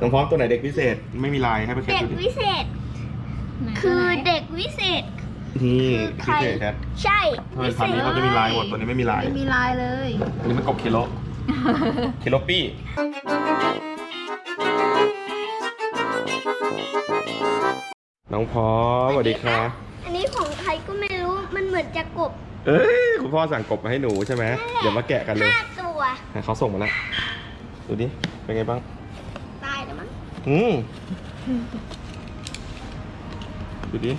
น้องพร้อมตัวไหนเด็กพิเศษไม่มีลายให้ไปแคปเด็กดูดิวิเศษ คือเด็กวิเศษ นี่คือใคร พิเศษแคทใช่ทำไมพันธุ์นี้เขาจะมีลายหมดตัวนี้ไม่มีลายไม่มีลายเลย อันนี้มันกบเคโลเคโลปี้น้องพร้อมสวัสดีครับ อันนี้ของใครก็ไม่รู้มันเหมือนจะกบเอ้ยคุณพ่อสั่งกบมาให้หนูใช่ไหมเดี๋ยวมาแกะกันเลยห้าตัวให้เขาส่งมาแล้ว ดูดิ เป็นไงบ้างตายแล้วมั้ง อืมดูดิ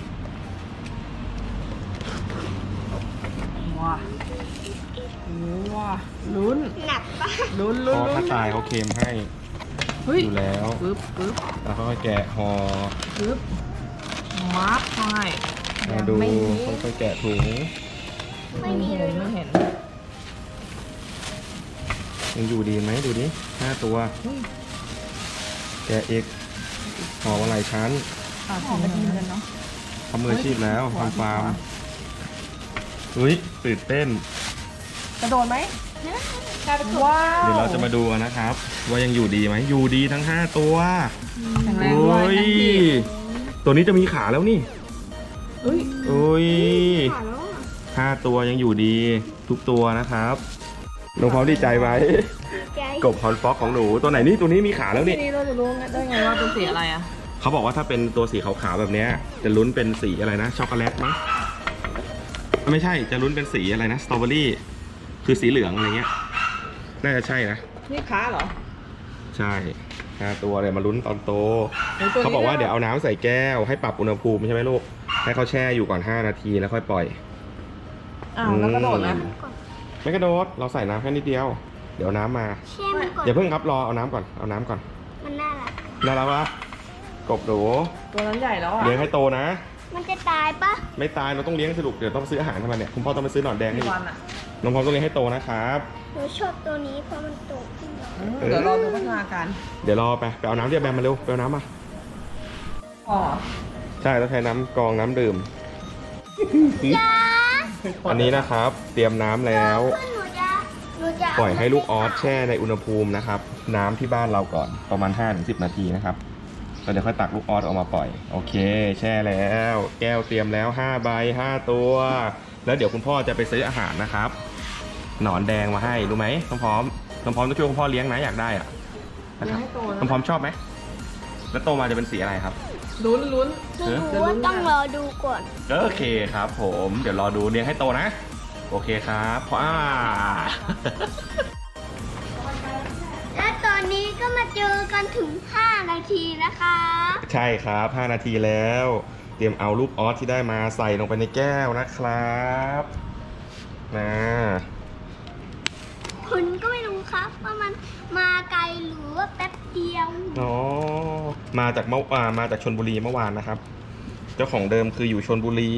ว้าว้าลุ้นหนักปะลุ้นพลุ้นอลุ้ถ้านตายเขาเค็มให้เฮ้ยอยู่แล้ว ปึ๊บปึ๊บแล้วเขาก็แกะห่อปึ๊บมาร์คให้ มาดูไม่มีค่อยๆแกะถุงไม่มีเลยไม่เห็นยังอยู่ดีไหมดูดิห้าตัวอุ้ย แกะอีกห่อมาหลายชั้นปากหอมกระดิ่งกันเนาะทำมืออาชีพแล้วเฮ้ยทำฟาร์มอุ้ยตื่นเต้น กระโดดไหมว้าวเดี๋ยวเราจะมาดูกันนะครับ ว่ายังอยู่ดีไหมอยู่ดีทั้ง 5 ตัวแข็งแรงโอ้ด้วยยทั้งทีตัวนี้จะมีขาแล้วนี่เอ้ยโอ้ยขาแล้วอะห้าตัวยังอยู่ดีทุกตัวนะครับน้องพร้อมดีใจไหมใจ กบฮอนฟ็อกของหนูตัวไหนนี่ตัวนี้มีขาแล้วทีนี่ นี้เราจะรู้ได้ไงว่าเป็นสีอะไรอะเขาบอกว่าถ้าเป็นตัวสีขาวๆแบบเนี้ยจะลุ้นเป็นสีอะไรนะช็อกโกแลตมั้งไม่ใช่จะลุ้นเป็นสีอะไรนะสตรอเบอรี่คือสีเหลืองอะไรเงี้ยน่าจะใช่นะ นี่ขาเหรอ ใช่ห้าตัวเลยมาลุ้นตอนโตฮ้ยตัวนี้ เขาบอกว่าเดี๋ยวเอาน้ำใส่แก้วให้ปรับอุณหภูมิใช่ไหมลูกให้เขาแช่อยู่ก่อน 5 นาทีแล้วค่อยปล่อย อ้าวแล้วกระโดดไหมอืมไม่กระโดดเราใส่น้ำแค่นิดเดียวเดี๋ยวน้ำมาแช่มันก่อนอย่าเพิ่งครับรอเอาน้ำก่อนเอาน้ำก่อนมันน่ารักน่ารักปะกบหนูตัวนั้นใหญ่แล้วอะเลี้ยงให้โตนะ มันจะตายปะไม่ตายเราต้องเลี้ยงสนุกเดี๋ยวต้องซื้ออาหารให้มันเนี่ยคุณพ่อต้องไปซื้อหนอนแดงให้กี่อีกวันอะน้องพร้อมต้องเลี้ยงให้โตนะครับหนูชอบตัวนี้เพราะมันโตขึ้นแล้วอืมเดี๋ยวรอดูพัฒนาการเดี๋ยวรอไปไปเอาน้ำเรียบแบมมาเร็วไปเอาน้ำมาอ๋อใช่ต้องใช้น้ำกรองน้ำดื่มจ้าอันนี้นะครับ เตรียมน้ำแล้ว ขึ้นหนูจะหนูจะ ปล่อยให้ลูกออสแช่ในอุณหภูมินะครับ น้ำที่บ้านเราก่อนประมาณ 5-10 นาทีนะครับแล้วเดี๋ยวค่อยตักลูกออสออกมาปล่อย โอเค แช่แล้ว แก้วเตรียมแล้ว5ใบ5ตัว แล้วเดี๋ยวคุณพ่อจะไปซื้ออาหารนะครับ หนอนแดงมาให้รู้ไหมน้องพร้อมน้องพร้อมต้องช่วยคุณพ่อเลี้ยงนะอยากได้อะนะเลี้ครับยงให้โตน้องพร้อมชอบไหมแล้วโตมาจะเป็นสีอะไรครับลุ้นลุ้นไม่รู้ว่าต้องรอดูก่อน โอเคครับผม เดี๋ยวรอดูเลี้ยงให้โตนะ โอเคครับว้าและตอนนี้ก็มาเจอกันถึง 5 นาทีนะคะ ใช่ครับ 5 นาทีแล้ว เตรียมเอาลูกออสที่ได้มาใส่ลงไปในแก้วนะครับนะคุณก็ไม่รู้ครับว่ามันมาไกลหรือว่าแป๊บเดียว อ๋อ มาจากเมื่ออ่ามาจากชนบุรีเมื่อวานนะครับเจ้าของเดิมคืออยู่ชนบุรี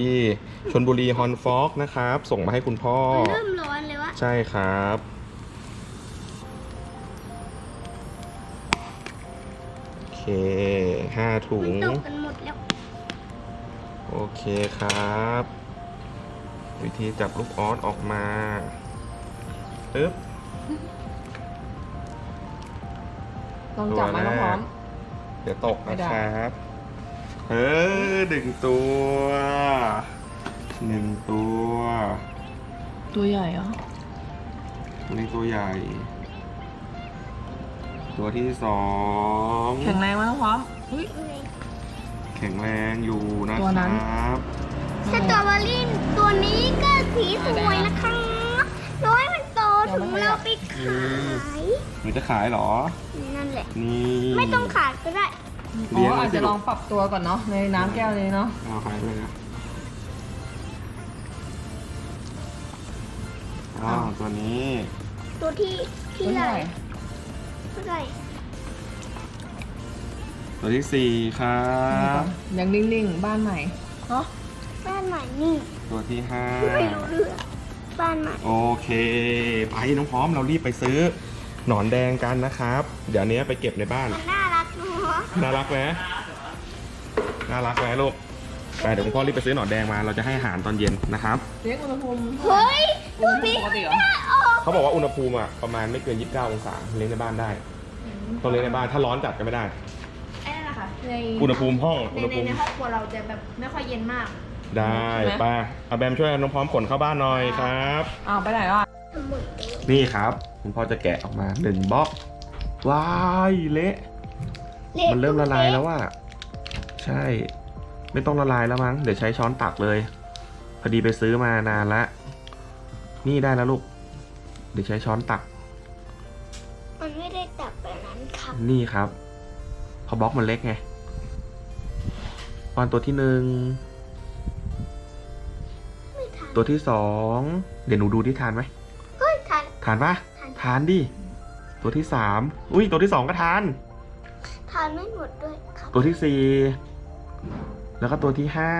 ชนบุรีฮอนฟอกนะครับ ส่งมาให้คุณพ่อ มันเริ่มร้อนเลยวะใช่ครับ โอเคห้าถุมันงตกกันหมดแล้ว โอเคครับ วิธีจับลูกออสออกมาปึ๊บ ลองจับมาน้องพร้อม เดี๋ยวตกไม่นะได้ ครับ เออหนึ่งตัวหนึ่งตัวตัวใหญ่เหรอตัวนี้ตัวใหญ่ ตัวที่สองแข็งแรงไหมน้องพร้อมเฮ้ยแข็งแรงอยู่นะตัวคนั้นรับ สตรอเบอรี่ตัวนี้ก็สีสวยนะคะร้อยมันโตถึงเราไปขาย หนูจะขายเหรอ นั่นแหละ นี่ ไม่ต้องขายก็ได้ อ๋ออาจจะลองปรับตัวก่อนเนาะในน้ำแก้วนี้เนาะเอาขายเลยนะอ้าวตัวนี้ตัวที่ที่ตัวไหนใหญ่เท่าไหร่ตัวที่สี่ครับยังนิ่งๆ บ้านใหม่เนาะบ้านใหม่นี่ตัวที่ห้าไม่รู้เรื่องบ้านใหม่โอเค ไปน้องพร้อมเรารีบไปซื้อ หนอนแดงกันนะครับ เดี๋ยวนี้ไปเก็บในบ้านมันน่ารักเนาะน่ารักไหมน่ารักไหมลูกไปเดี๋ยวคุณพ่อรีบไปซื้อหนอนแดงมา เราจะให้อาหารตอนเย็นนะครับ เลี้ยงอุณหภูมิเฮ้ยอุดูณหภูดิมิปกติเหรอออกเขาบอกว่าอุณหภูมิอะประมาณไม่เกิน 29 องศาเลี้ยงในบ้านได้มต้องเลี้ยงในบ้านถ้าร้อนจัดก็ไม่ได้ ไอ้นั่นแหละค่ะในอุณหภูมิห้องในอุณหในภูมิในห้องครัวเราจะแบบไม่ค่อยเย็นมาก ได้ใช่ไหมไป้าเอาแบมช่วยน้องพร้อมขนเข้าบ้านหน่อยครับ อ้าวไปไหนอะทั้งหมดเลยนี่ครับ คุณพ่อจะแกะออกมาหนึ่งบล็อกว้ายเละ มันเริ่มละลายแล้วว่า ใช่ ไม่ต้องละลายแล้วมั้ง เดี๋ยวใช้ช้อนตักเลย พอดีไปซื้อมานานละ นี่ได้แล้วลูก เดี๋ยวใช้ช้อนตัก มันไม่ได้ตักแบบนั้นครับนี่ครับ พอบล็อกมันเล็กไงตอนตัวที่หนึ่ง ไม่ทานตัวที่สอง เดี๋ยวหนูดูที่ทานไหม เฮ้ยทานทานปะทาน ทานดิ ตัวที่สาม อุ้ยตัวที่สองก็ทาน ทานไม่หมดด้วยครับ ตัวที่สี่แล้วก็ตัวที่ห้า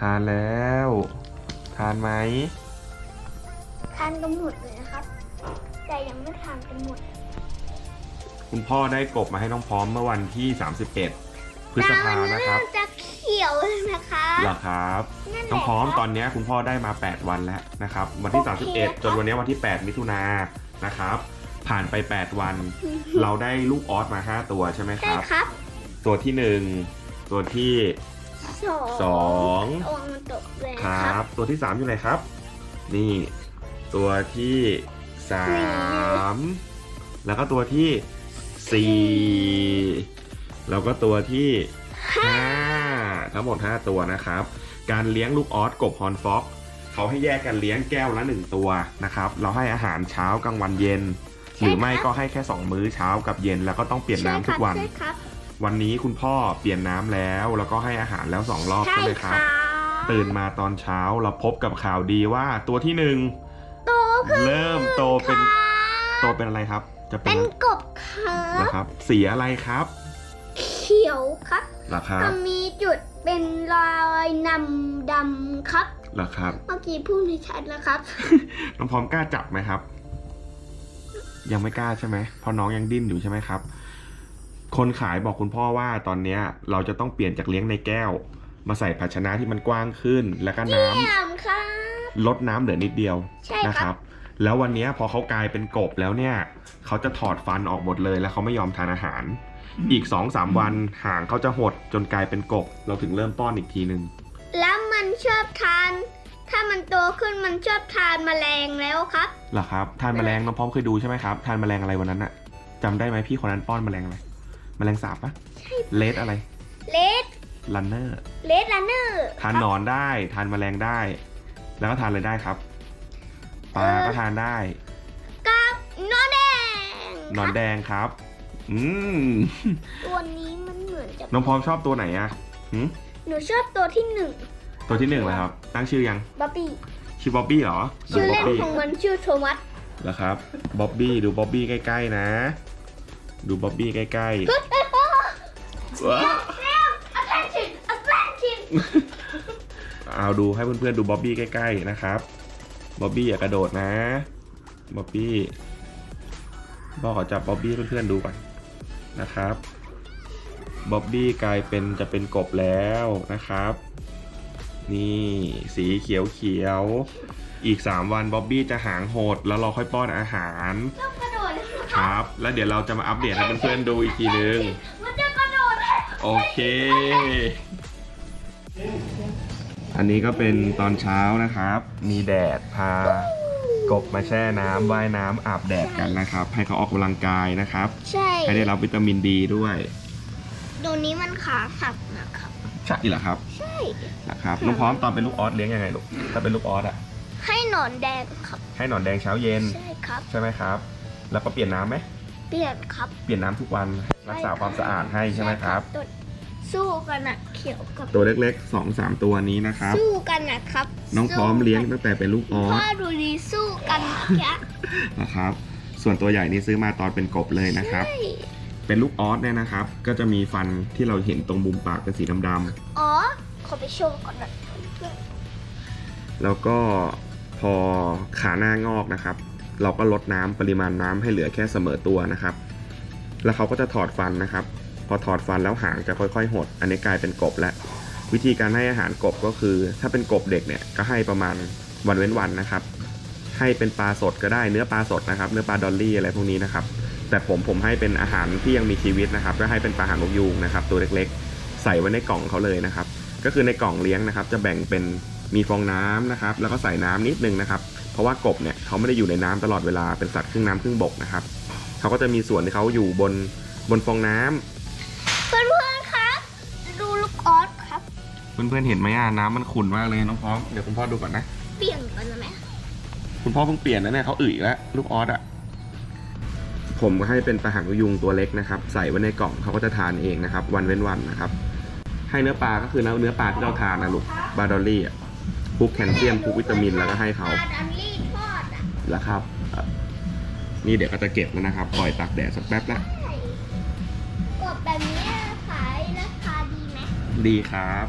ทานแล้ว ทานไหมทานกันหมดเลยนะครับ แต่ยังไม่ทานกันหมดคุณพ่อได้กบมาให้น้องพร้อมเมื่อวันที่ 31 พฤษภานะครับแต่มันเริ่มจะเขียวแล้วนะคะเหรอครับนั่นแหละน้องพร้อมครับตอนนี้คุณพ่อได้มา 8 วันแล้วนะครับ วันที่โอเคครับ31 จนวันนี้วันที่ 8 มิถุนายนนะครับ ผ่านไป 8 วัน เราได้ลูกออสมา 5 ตัวใช่ไหมคใช่รับ ครับตัวที่ 1 ตัวที่ สองสอง โอ้มันตกเลยคครัรับ บ ตัวที่ 3 อยู่ไหนครับ นี่ ตัวที่สามแล้วก็ตัวที่สี่แล้วก็ตัวที่ห้าทั้งหมด 5 ตัวนะครับ การเลี้ยงลูกออสกบฮอนฟ็อกเขาให้แยกกันเลี้ยงแก้วละ 1 ตัวนะครับ เราให้อาหารเช้ากลางวันเย็น หรือไม่ก็ให้แค่ 2 มื้อเช้ากับเย็นแล้วก็ต้องเปลี่ยนน้ำทุกวัน ใช่ครับวันนี้คุณพ่อเปลี่ยนน้ำแล้วแล้วก็ให้อาหารแล้วสองรอบใช่ใช่ไหมคครัรับ บตื่นมาตอนเช้าเราพบกับข่าวดีว่าตัวที่หนึ่งโตขึ้นเริ่มโตเป็นครับโตเป็นอะไรครับ จะเป็เป็นนกบครันะบ ครับ สีอะไรครับเขียวครับเหรอครัก็บมีจุดเป็นรอยนำดำครับเหรอครับ เมื่อกี้พูดไม่ชัดแล้วครับ น้องพร้อมกล้าจับไหมครับ ยังไม่กล้าใช่ไหมเพราะน้องยังดิ้นอยู่ใช่ไหมครับ คนขายบอกคุณพ่อว่าตอนเนี้ยเราจะต้องเปลี่ยนจากเลี้ยงในแก้ว มาใส่ภาชนะที่มันกว้างขึ้น แล้วก็น้ำ เยี่ยมครับ ลดน้ำเหลือนิดเดียวใช่ครับ นะครับ แล้ววันเนี้ยพอเขากลายเป็นกบแล้วเนี่ย เขาจะถอดฟันออกหมดเลย แล้วเขาไม่ยอมทานอาหาร อีก2อสามวันหางเขาจะหดจนกลายเป็นกบ เราถึงเริ่มป้อนอีกทีหนึ่งแล้วมันชอบทาน ถ้ามันโตขึ้นมันชอบทานแมลงแล้วครับ เหรอครับทานแมลงน้องพร้อมเคยดูใช่ไหมครับทานแมลงอะไรวันนั้นอะจำได้ไหมพี่คนนั้นป้อนแมลงอะไรแมลงสาบปะเลดอะไรเลดลันเนอร์เลดลันเนอร์ทานหนอนได้ ทานแมลงได้ แล้วก็ทานอะไรได้ครับปลาก็ทานได้กับนอนแดงหนอนแดงครับ อืมตัวนี้มันเหมือนจะน้องพร้อมชอบตัวไหนอะหืมหนูชอบตัวที่หนึ่ง ตัวที่หนึ่งเลยครับ ตั้งชื่อยัง บ๊อบบี้ชื่อบ๊อบบี้เหรอชื่อดูเล่นบ๊อบบี้ของมันชื่อโทมัสเหรอครับบ๊อบบี้ดูบ๊อบบี้ใกล้ๆนะ ดูบ๊อบบี้ใกล้ๆว้า attention attention เอาดูให้เพื่อนๆดูบ๊อบบี้ใกล้ๆนะครับบ๊อบบี้อย่ากระโดดนะบ๊อบบี้พ่อขอจับบ๊อบบี้ให้เพื่อนๆดูก่อนนะครับบ๊อบบี้กลายเป็นจะเป็นกบแล้วนะครับ นี่สีเขียวเขียวๆอีก 3 วันบ๊อบบี้จะหางโหด แล้วเราค่อยป้อนอาหาร ต้องกระโดดนะคครับรับ แล้วเดี๋ยวเราจะมาอัปเดตให้เพื่อนๆดูอีกทีนึง มันจะกระโดดโอเค อันนี้ก็เป็นตอนเช้านะครับ มีแดดพากบมาแช่น้ำว่ายน้ำอาบแดดกันนะครับ ให้เขาออกกำลังกายนะครับ ใช่ให้ได้รับวิตามินดีด้วย ตัวนี้มันขาสับนะครับ ใช่เหรอครับ ใช่ นะครับน้องพร้อมตอนเป็นลูกออสเลี้ยงยังไงลูกถ้าเป็นลูกออสอะให้หนอนแดงครับ ให้หนอนแดงเช้าเย็นใช่ครับ ใช่ไหมครับ แล้วก็เปลี่ยนน้ำไหมเปลี่ยนครับ เปลี่ยนน้ำทุกวันรักษาความสะอาดให้ใช่ไหมครับ ตัวสู้กันนะเขียวกับตัวเล็กๆสองสามตัวนี้นะครับ สู้กันนะครับน้องพร้อมเลี้ยงสู้ตั้งแต่เป็นลูกออพ่สอดูดีสู้กันแกะนะครับ ส่วนตัวใหญ่นี่ซื้อมาตอนเป็นกบเลยนะครับใช่เป็นลูกออสเนี่ยนะครับ ก็จะมีฟันที่เราเห็นตรงมุมปากเป็นสีดำอ๋อ ขอไปโชว์ก่อนนะเพื่อนแล้วก็พอขาหน้างอกนะครับ เราก็ลดน้ำปริมาณน้ำให้เหลือแค่เสมอตัวนะครับ แล้วเขาก็จะถอดฟันนะครับ พอถอดฟันแล้วหางจะค่อย ๆ หด อันนี้กลายเป็นกบแล้ววิธีการให้อาหารกบก็คือ ถ้าเป็นกบเด็กเนี่ยก็ให้ประมาณวันเว้นวันนะครับ ให้เป็นปลาสดก็ได้เนื้อปลาสดนะครับ เนื้อปลาดอลลี่อะไรพวกนี้นะครับ แต่ผมผมให้เป็นอาหารที่ยังมีชีวิตนะครับ ก็ให้เป็นปลาหางนกยูงนะครับ ตัวเล็กๆ ใส่ไว้ในกล่องเขาเลยนะครับ ก็คือในกล่องเลี้ยงนะครับ จะแบ่งเป็นมีฟองน้ำนะครับ แล้วก็ใส่น้ำนิดนึงนะครับ เพราะว่ากบเนี่ยเขาไม่ได้อยู่ในน้ำตลอดเวลาเป็นสัตว์ครึ่งน้ำครึ่งบกนะครับเขาก็จะมีส่วนที่เขาอยู่บนบนฟองน้ำเพื่อนๆครับ ดูลูกออสครับ เพื่อนๆเห็นไหมอะน้ำมันขุ่นมากเลยน้องพร้อมเดี๋ยวคุณพ่อดูก่อนนะเปลี่ยนกันไหมคุณพ่อเพิ่งเปลี่ยนนะเนี่ยเขาอึอีกแล้วลูกออสอะผมก็ให้เป็นปลาหางนกยุงตัวเล็กนะครับ ใส่ไว้ในกล่องเขาก็จะทานเองนะครับ วันเว้นวันนะครับ ให้เนื้อปลาก็คือเนื้อปลาที่เราทานนะลูกบาดอลลี่อะพวกแคลเซียมพวกวิตามินแล้วก็ให้เขาปลาดันลี่ทอดอะแล้วครับเอ่อนี่เดี๋ยวก็จะเก็บแล้วนะครับ ปล่อยตากแดดสักแป๊บละใช่กบแบบนี้ขายราคาดีไหมดีครับ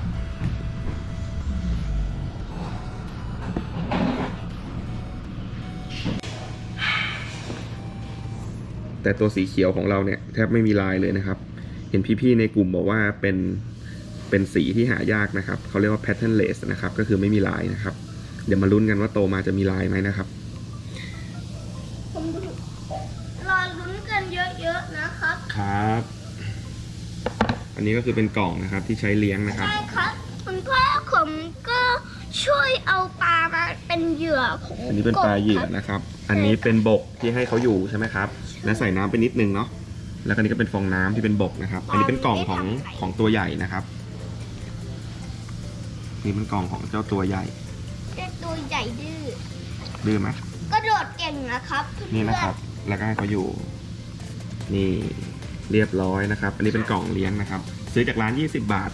แต่ตัวสีเขียวของเราเนี่ยแทบไม่มีลายเลยนะครับ เห็นพี่ๆในกลุ่มบอกว่าเป็น เป็นสีที่หายากนะครับเขาเรียกว่า patternless นะครับ ก็คือไม่มีลายนะครับ เดี๋ยวมาลุ้นกันว่าโตมาจะมีลายไหมนะครับผมดูรอลุ้นกันเยอะๆนะครับ ครับ อันนี้ก็คือเป็นกล่องนะครับที่ใช้เลี้ยงนะครับ ใช่ครับคุณพ่อผมก็ช่วยเอาปลามาเป็นเหยื่อของอันนี้เป็นปลาเหยื่อนะครับ อันนี้เป็นบกที่ให้เขาอยู่ใช่ไหมครับ และใส่น้ำไปนิดนึงเนาะ แล้วก็อันนี้ก็เป็นฟองน้ำที่เป็นบกนะครับ อันนี้เป็นกล่องของของตัวใหญ่นะครับ นี่เป็นกล่องของเจ้าตัวใหญ่เจ้าตัวใหญ่ดื้อดื้อไหมกระโดดเก่งนะครับเพื่อนี่นะครับ แล้วก็ให้เขาอยู่ นี่เรียบร้อยนะครับ อันนี้เป็นกล่องเลี้ยงนะครับ ซื้อจากร้าน 20 บาท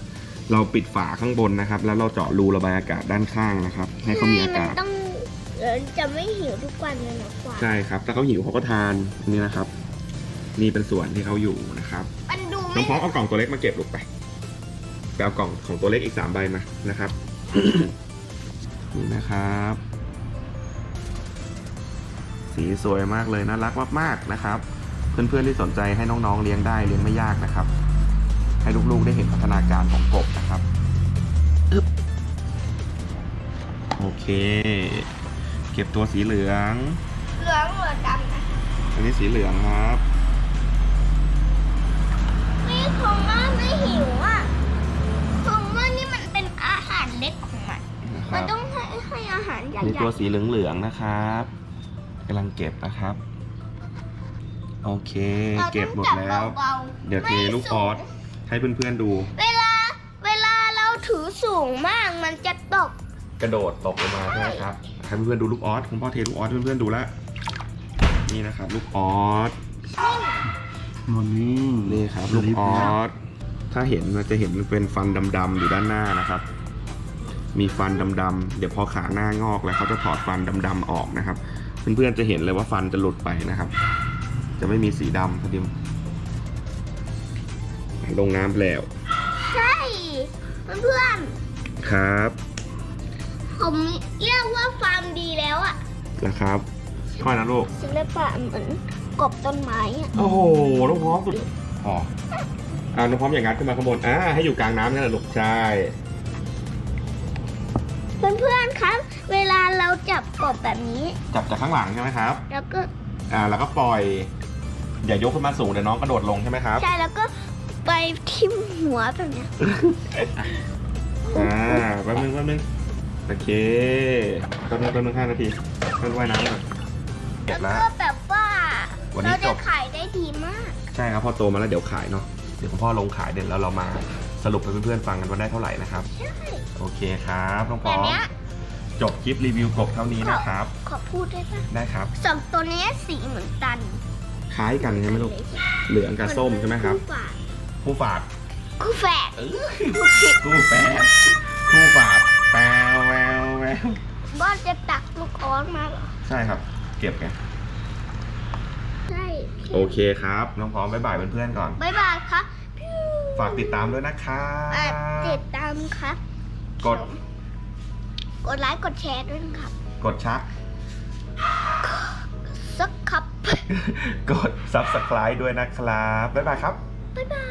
เราปิดฝาข้างบนนะครับ แล้วเราเจาะรูระบายอากาศด้านข้างนะครับ ให้เขามีอากาศมันต้องเออจะไม่หิวทุกวันเลยนะกว่าใช่ครับ ถ้าเขาหิวเขาก็ทานนี่นะครับ นี่เป็นส่วนที่เขาอยู่นะครับมันดูน้ไม่องพร้อมเอากล่องตัวเล็กมาเก็บลูกไป ไปเอากล่องของตัวเล็กอีกสามใบมานะครับนี่นะครับ สีสวยมากเลยน่ารักมากๆนะครับ เพื่อนๆที่สนใจให้น้องๆเลี้ยงได้เลี้ยงไม่ยากนะครับ ให้ลูกๆได้เห็นพัฒนาการของกบนะครับอึ๊บโอเค เก็บตัวสีเหลือง เหลืองเหลือดำนะอันนี้สีเหลืองครับนี่คงว่าไม่หิว คมัรันบ ต้องให้ให้อาหารใหญ่มีๆตัวสีเหลืองๆนะครับกำลังเก็บนะครับ โอเคราเก็บหมดต้องแล้ว จับเบาๆเดี๋ยวเทไม่ลูกสูองอสให้เพื่อนๆดู เวลาเวลาเราถือสูงมากมันจะตก กระโดดตกลงมาใช่ไหมครับให้เพื่อนๆดูลูกออสคุณพ่อเทลูกออสให้เพื่อนๆดูแล้วนี่นะครับ ลูกออสมอร์นิ่งนี่ครับ ลูกออสถ้าเห็นมันจะเห็นเป็นฟันดำๆอยู่ด้านหน้านะครับ มีฟันดำๆเดี๋ยวพอขาหน้างอกแล้วเขาจะถอดฟันดำๆออกนะครับ เพื่อนๆจะเห็นเลยว่าฟันจะหลุดไปนะครับ จะไม่มีสีดำพอดีลงน้ำแล้ว ใช่เพื่อนครับๆผมเรียกว่าฟาร์มดีแล้วอะนะครับค่อยนะลูกศิลปะเหมือนกบต้นไม้อะโอ้โหน้องพร้อมสุดพออ่าน้องพร้อมอย่างงัดขึ้นมาข้างบนอ่าให้อยู่กลางน้ำนั่นแหละลูกใช่ เพื่อนๆครับ เวลาเราจับกบแบบนี้ จับจากข้างหลังใช่ไหมครับ แล้วก็อ่าแล้วก็ปล่อย อย่ายกขึ้นมาสูงเดี๋ยวน้องกระโดดลงใช่ไหมครับใช่แล้วก็ไปทิ่มหัวแบบเนี้ยอ่าแป๊บนึงแป๊บนึงโอเคแป๊บนึงแป๊บนึงห้านาทีเพื่อนว่ายน้ำก่อนเก็บแล้วแล้วก็แบบว่าวันนี้เราจจะบ ขายได้ดีมาก ใช่ครับพอโตมาแล้วเดี๋ยวขายเนาะเดี๋ยวคุณพ่อลงขายเดี๋ยวแล้วเรามา สรุปให้เพื่อนๆฟังกันว่าได้เท่าไหร่นะครับใช่โอเคครับน้องพแต่ร้อมเนี้ย จบคลิปรีวิวกบเท่านี้นะครับ ขอพูดได้ปะได้ครับ สองตัวเนี้ยสีเหมือนกันคล้ายกันใช่ไหมลูก เหลืองกับส้มใช่ไหมครับคู่ฝาดคู่ฝาดคู่แฝดคู่แฝดคู่ฝาดแปวแววแววบ้านจะตักลูกออสมาเหรอ ใช่ครับ เก็บไงใช่โอเคครับ น้องพร้อมบ๊ายบายเพื่อนๆก่อน บ๊ายบายครับ ฝากติดตามด้วยนะครัอะบติดตามครับ กด กดไลค์กดแชร์ด้วยนะครับ กดชักสักครับ กด subscribe ด้วยนะครับ บ๊ายบายครับ บ๊ายบาย